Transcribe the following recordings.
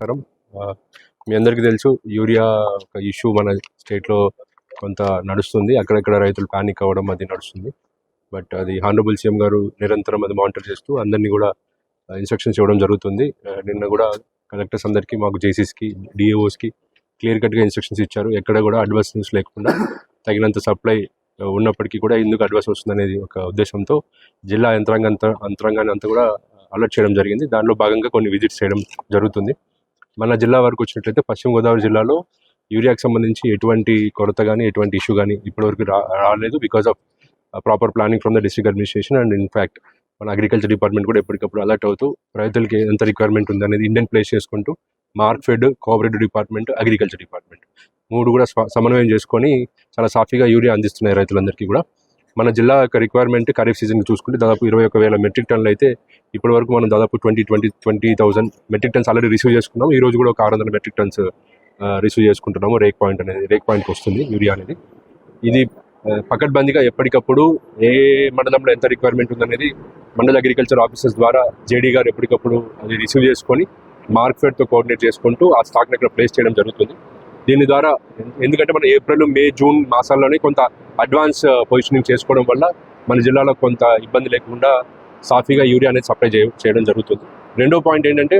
నమస్కారం. మీ అందరికీ తెలుసు యూరియా ఒక ఇష్యూ మన స్టేట్లో కొంత నడుస్తుంది. అక్కడక్కడ రైతులు ప్యానిక్ అవ్వడం అది నడుస్తుంది. బట్ అది హానరబుల్ సీఎం గారు నిరంతరం అది మానిటర్ చేస్తూ అందరినీ కూడా ఇన్స్ట్రక్షన్స్ ఇవ్వడం జరుగుతుంది. నిన్న కూడా కలెక్టర్స్ అందరికీ మాకు జేసీస్కి డిఏఓస్కి క్లియర్ కట్గా ఇన్స్ట్రక్షన్స్ ఇచ్చారు. ఎక్కడ కూడా అడ్వాన్స్ న్యూస్ లేకుండా తగినంత సప్లై ఉన్నప్పటికీ కూడా ఎందుకు వస్తుంది వస్తుందనేది ఒక ఉద్దేశంతో జిల్లా యంత్రాంగ యంత్రాంగాన్ని అంతా కూడా అలర్ట్ చేయడం జరిగింది. దానిలో భాగంగా కొన్ని విజిట్స్ చేయడం జరుగుతుంది. మన జిల్లా వరకు వచ్చినట్లయితే పశ్చిమ గోదావరి జిల్లాలో యూరియాకి సంబంధించి ఎటువంటి కొరత కానీ ఎటువంటి ఇష్యూ కానీ ఇప్పటివరకు రా రాలేదు because of proper planning from the district administration and in fact మన అగ్రికల్చర్ డిపార్ట్మెంట్ కూడా ఎప్పటికప్పుడు అలర్ట్ అవుతూ రైతులకి ఎంత రిక్వైర్మెంట్ ఉంది అనేది ఇండియన్ ప్లేస్ చేసుకుంటూ Markfed cooperative department agriculture department మూడు కూడా సమన్వయం చేసుకొని చాలా సాఫీగా యూరియా అందిస్తున్నాయి రైతులందరికీ కూడా. మన జిల్లా యొక్క రిక్వైర్మెంట్ ఖరీఫ్ సీజన్ చూసుకుంటే దాదాపు ఇరవై ఒక వేల మెట్రిక్ టన్లు అయితే ఇప్పటి వరకు మనం దాదాపు twenty twenty twenty thousand metric tons already receive చేసుకున్నాం ఈ రోజు కూడా ఒక ఆరు వందల మెట్రిక్ టన్స్ రిసీవ్ చేసుకుంటున్నాము. రేక్ పాయింట్ అనేది రేక్ పాయింట్కి వస్తుంది యూరియా అనేది. ఇది పకడ్బందీగా ఎప్పటికప్పుడు ఏ మండలంలో ఎంత రిక్వైర్మెంట్ ఉందనేది మండల అగ్రికల్చర్ ఆఫీసర్స్ ద్వారా జేడీ గారు ఎప్పటికప్పుడు అది రిసీవ్ చేసుకొని మార్కెట్తో కోఆర్డినేట్ చేసుకుంటూ ఆ స్టాక్ని ఇక్కడ ప్లేస్ చేయడం జరుగుతుంది. దీని ద్వారా ఎందుకంటే మన ఏప్రిల్ మే జూన్ మాసాల్లోనే కొంత అడ్వాన్స్ పొజిషనింగ్ చేసుకోవడం వల్ల మన జిల్లాలో కొంత ఇబ్బంది లేకుండా సాఫీగా యూరియా అనేది సప్లై చేయ చేయడం జరుగుతుంది. రెండో పాయింట్ ఏంటంటే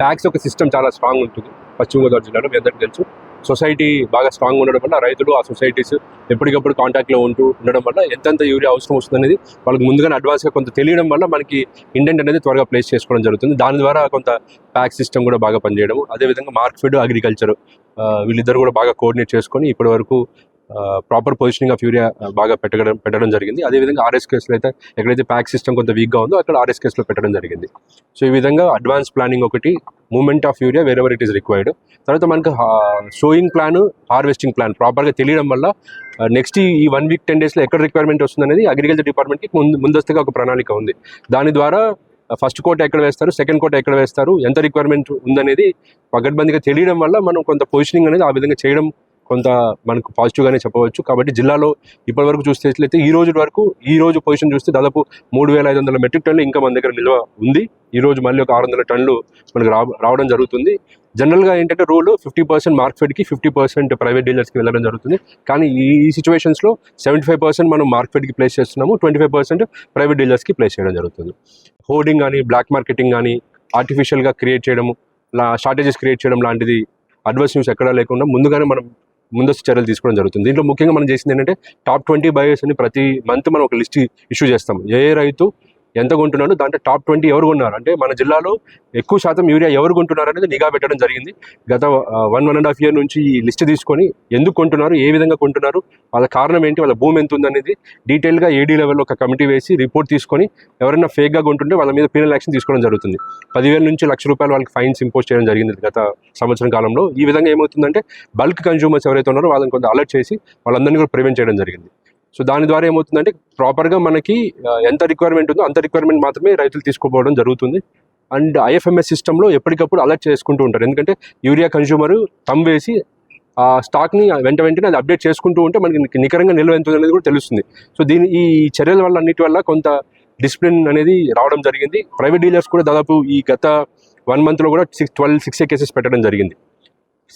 ట్యాక్స్ ఒక సిస్టమ్ చాలా స్ట్రాంగ్ ఉంటుంది పశ్చిమ గోదావరి జిల్లాలో మీ అందరికీ తెలుసు. సొసైటీ బాగా స్ట్రాంగ్ ఉండడం వల్ల రైతులు ఆ సొసైటీస్ ఎప్పటికప్పుడు కాంటాక్ట్లో ఉంటూ ఉండడం వల్ల ఎంతెంత యూరియా అవసరం వస్తుంది అనేది వాళ్ళకి ముందుగానే అడ్వాన్స్గా కొంత తెలియడం వల్ల మనకి ఇండెంట్ అనేది త్వరగా ప్లేస్ చేసుకోవడం జరుగుతుంది. దాని ద్వారా కొంత ప్యాక్ సిస్టమ్ కూడా బాగా పనిచేయడం అదేవిధంగా మార్కెట్ అగ్రికల్చర్. వీళ్ళిద్దరు కూడా బాగా కోఆర్డినేట్ చేసుకొని ఇప్పటి వరకు ప్రాపర్ పొజిషనింగ్ ఆఫ్ యూరియా బాగా పెట్టడం పెట్టడం జరిగింది. అదేవిధంగా ఆర్ఎస్ కేసులో అయితే ఎక్కడైతే ప్యాక్ సిస్టమ్ కొంత వీక్గా ఉందో అక్కడ ఆర్ఎస్ కేసులో పెట్టడం జరిగింది. సో ఈ విధంగా అడ్వాన్స్ ప్లానింగ్ ఒకటి moment of urea wherever it is required తర్వాత మనకు షోయింగ్ ప్లాన్ హార్వెస్టింగ్ ప్లాన్ ప్రాపర్గా తెలియడం వల్ల నెక్స్ట్ ఈ వన్ వీక్ టెన్ డేస్లో ఎక్కడ రిక్వైర్మెంట్ వస్తుంది అనేది అగ్రికల్చర్ డిపార్ట్మెంట్కి ముందు ముందస్తుగా ఒక ప్రణాళిక ఉంది. దాని ద్వారా ఫస్ట్ కోట ఎక్కడ వేస్తారు? సెకండ్ కోట ఎక్కడ వేస్తారు? ఎంత రిక్వైర్మెంట్ ఉందనేది పగడ్బందీగా తెలియడం వల్ల మనం కొంత పొజిషనింగ్ అనేది ఆ విధంగా చేయడం కొంత మనకు పాజిటివ్గానే చెప్పవచ్చు. కాబట్టి జిల్లాలో ఇప్పటివరకు చూసేట్లయితే ఈ రోజు వరకు ఈ రోజు పొజిషన్ చూస్తే దాదాపు మూడు వేల ఐదు వందల మెట్రిక్ టన్నులు ఇంకా మన దగ్గర నిల్వ ఉంది. ఈ రోజు మళ్ళీ ఒక ఆరు వందల టన్నులు మనకు రావడం జరుగుతుంది. జనరల్గా ఏంటంటే రూల్ ఫిఫ్టీ పర్సెంట్ మార్కెట్కి ఫిఫ్టీ పర్సెంట్ ప్రైవేట్ డీలర్స్కి వెళ్ళడం జరుగుతుంది. కానీ ఈ ఈ సిచ్యువేషన్స్లో సెవెంటీ ఫైవ్ పర్సెంట్ మనం మార్కెట్కి ప్లేస్ చేస్తున్నాము. ట్వంటీ ఫైవ్ పర్సెంట్ ప్రైవేట్ డీలర్స్కి ప్లేస్ చేయడం జరుగుతుంది. హోర్డింగ్ కానీ బ్లాక్ మార్కెటింగ్ కానీ ఆర్టిఫిషియల్గా క్రియేట్ చేయడము లా షార్టేజెస్ క్రియేట్ చేయడం లాంటిది అడ్వర్స్ న్యూస్ ఎక్కడా లేకుండా ముందుగానే మనం ముందస్తు చర్యలు తీసుకోవడం జరుగుతుంది. దీంట్లో ముఖ్యంగా మనం చేసింది ఏంటంటే టాప్ ట్వంటీ బయర్స్ అని ప్రతి మంత్ మనం ఒక లిస్ట్ ఇష్యూ చేస్తాం ఏ ఏ రైతు ఎంత కొంటున్నాడు దాంట్లో టాప్ ట్వంటీ ఎవరు కొన్నారు? అంటే మన జిల్లాలో ఎక్కువ శాతం యూరియా ఎవరు కొంటున్నారు అనేది నిఘా పెట్టడం జరిగింది. గత one one and half year నుంచి ఈ లిస్ట్ తీసుకొని ఎందుకు కొంటున్నారు ఏ విధంగా కొంటున్నారు వాళ్ళ కారణం ఏంటి వాళ్ళ భూమి ఎంత ఉందనేది డీటెయిల్గా ఏడీ లెవెల్లో ఒక కమిటీ వేసి రిపోర్ట్ తీసుకొని ఎవరైనా ఫేక్గా కొంటుంటే వాళ్ళ మీద పీనల్ యాక్షన్ తీసుకోవడం జరుగుతుంది. పదివేల నుంచి లక్ష రూపాయలు వాళ్ళకి ఫైన్స్ ఇంపోజ్ చేయడం జరిగింది గత సంవత్సరం కాలంలో. ఈ విధంగా ఏమవుతుందంటే బల్క్ కన్జ్యూమర్స్ ఎవరైతే ఉన్నారో వాళ్ళని కొంత అలర్ట్ చేసి వాళ్ళందరినీ కూడా ప్రివెంట్ చేయడం జరిగింది. సో దాని ద్వారా ఏమవుతుందంటే ప్రాపర్గా మనకి ఎంత రిక్వైర్మెంట్ ఉందో అంత రిక్వైర్మెంట్ మాత్రమే రైతులు తీసుకోపోవడం జరుగుతుంది. అండ్ ఐఎఫ్ఎంఎస్ సిస్టంలో ఎప్పటికప్పుడు అలర్ట్ చేసుకుంటూ ఉంటారు. ఎందుకంటే యూరియా కన్జ్యూమర్ తమ్ వేసి ఆ స్టాక్ని వెంట వెంటనే అది అప్డేట్ చేసుకుంటూ ఉంటే మనకి నికరంగా నిల్వ ఎంత అనేది కూడా తెలుస్తుంది. సో దీని ఈ చర్యల వల్ల అన్నిటి వల్ల కొంత డిసిప్లిన్ అనేది రావడం జరిగింది. ప్రైవేట్ డీలర్స్ కూడా దాదాపు ఈ గత వన్ మంత్లో కూడా six twelve six A cases పెట్టడం జరిగింది.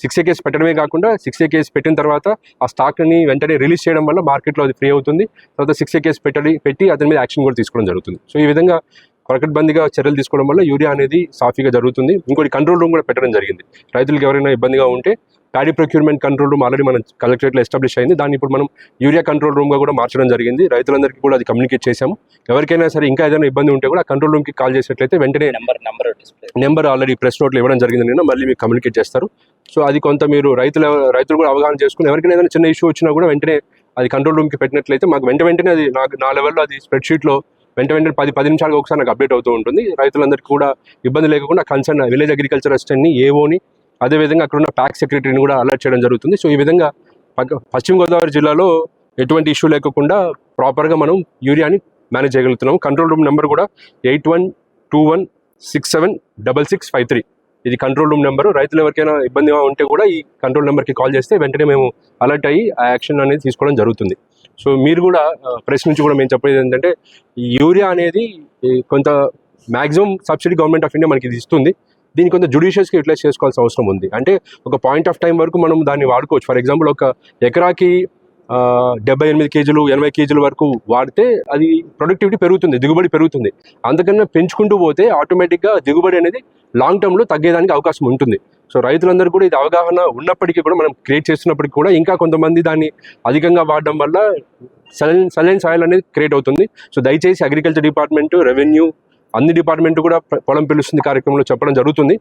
సిక్స్ ఏ కేసు పెట్టడమే కాకుండా సిక్స్ ఏ కేసు పెట్టిన తర్వాత ఆ స్టాక్ని వెంటనే రిలీజ్ చేయడం వల్ల మార్కెట్లో అది ఫ్రీ అవుతుంది. తర్వాత సిక్స్ ఏ కేసు పెట్టడి పెట్టి అతని మీద యాక్షన్ కూడా తీసుకోవడం జరుగుతుంది. సో ఈ విధంగా కొరకట్బందీగా చర్యలు తీసుకోవడం వల్ల యూరియా అనేది సాఫీగా జరుగుతుంది. ఇంకోటి కంట్రోల్ రూమ్ కూడా పెట్టడం జరిగింది. రైతులకు ఎవరైనా ఇబ్బందిగా ఉంటే paddy procurement control room already మనం కలెక్టరేట్లో ఎస్టాబ్లిష్ అయింది. దాన్ని ఇప్పుడు మనం యూరియా కంట్రోల్ రూమ్గా కూడా మార్చడం జరిగింది. రైతులందరికీ కూడా అది కమ్యూనికేట్ చేశాము. ఎవరికైనా సరే ఇంకా ఏదైనా ఇబ్బంది ఉంటే కూడా కంట్రోల్ రూమ్కి కాల్ చేసినట్లయితే వెంటనే number number number already press నోట్లు ఇవ్వడం జరిగింది నేను మళ్ళీ మీకు కమ్యూనికేట్ చేస్తారు. సో అది కొంత మీరు రైతులు రైతులు కూడా అవగాహన చేసుకుని ఎవరికైనా ఏదైనా చిన్న ఇష్యూ వచ్చినా కూడా వెంటనే అది కంట్రోల్ రూమ్కి పెట్టినట్లయితే మాకు వెంట వెంటనే అది నాకు నా లెవెల్లో అది స్ప్రెడ్షీట్లో వెంట వెంటనే పది పది నిమిషాలకు ఒకసారి నాకు అప్డేట్ అవుతూ ఉంటుంది. రైతులందరికీ కూడా ఇబ్బంది లేకుండా కన్సర్న్ విలేజ్ అగ్రికల్చర్ అసిస్టెంట్ని ఏఓని అదేవిధంగా అక్కడ ఉన్న ప్యాక్ సెక్రటరీని కూడా అలర్ట్ చేయడం జరుగుతుంది. సో ఈ విధంగా పక్క- పశ్చిమ గోదావరి జిల్లాలో ఎటువంటి ఇష్యూ లేకుండా ప్రాపర్గా మనం యూరియాని మేనేజ్ చేయగలుగుతున్నాం కంట్రోల్ రూమ్ నెంబర్ కూడా eight one two one six seven double six five three. ఇది కంట్రోల్ రూమ్ నెంబర్. రైతులు ఎవరికైనా ఇబ్బందిగా ఉంటే కూడా ఈ కంట్రోల్ నెంబర్కి కాల్ చేస్తే వెంటనే మేము అలర్ట్ అయ్యి ఆ యాక్షన్ అనేది తీసుకోవడం జరుగుతుంది. సో మీరు కూడా ప్రెస్ నుంచి కూడా మేము చెప్పేది ఏంటంటే యూరియా అనేది కొంత maximum subsidy government of India మనకి ఇది ఇస్తుంది. దీన్ని కొంత జుడిషియస్గా యూటిలైజ్ చేసుకోవాల్సిన అవసరం ఉంది. అంటే ఒక పాయింట్ ఆఫ్ టైం వరకు మనం దాన్ని వాడుకోవచ్చు. ఫర్ ఎగ్జాంపుల్ ఒక ఎకరాకి డెబ్బై ఎనిమిది కేజీలు ఎనభై కేజీల వరకు వాడితే అది ప్రొడక్టివిటీ పెరుగుతుంది దిగుబడి పెరుగుతుంది. అందుకన్నా పెంచుకుంటూ పోతే ఆటోమేటిక్గా దిగుబడి అనేది లాంగ్ టర్మ్లో తగ్గేదానికి అవకాశం ఉంటుంది. సో రైతులందరూ కూడా ఇది అవగాహన ఉన్నప్పటికీ కూడా మనం క్రియేట్ చేస్తున్నప్పటికీ కూడా ఇంకా కొంతమంది దాన్ని అధికంగా వాడడం వల్ల సలైన్ సలైన్ సాయిల్ అనేది క్రియేట్ అవుతుంది. సో దయచేసి అగ్రికల్చర్ డిపార్ట్మెంట్ రెవెన్యూ అన్ని డిపార్ట్మెంట్ కూడా పొలం పిలుస్తుంది కార్యక్రమంలో చెప్పడం జరుగుతుంది.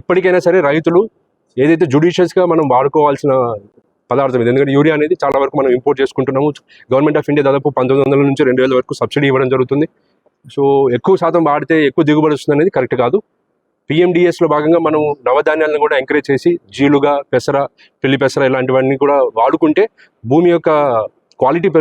ఇప్పటికైనా సరే రైతులు ఏదైతే జుడిషియస్గా మనం వాడుకోవాల్సిన పదార్థం ఇది ఎందుకంటే యూరియా అనేది చాలా వరకు మనం ఇంపోర్ట్ చేసుకుంటున్నాము. గవర్నమెంట్ ఆఫ్ ఇండియా దాదాపు పంతొమ్మిది వందల నుంచి రెండు వేల వరకు సబ్సిడీ ఇవ్వడం జరుగుతుంది. సో ఎక్కువ శాతం వాడితే ఎక్కువ దిగుబడి వస్తుంది అనేది కరెక్ట్ కాదు. పిఎండిఎస్లో భాగంగా మనం నవధాన్యాలను కూడా ఎంకరేజ్ చేసి జీలుగా పెసర పిల్లి పెసర ఇలాంటివన్నీ కూడా వాడుకుంటే భూమి యొక్క క్వాలిటీ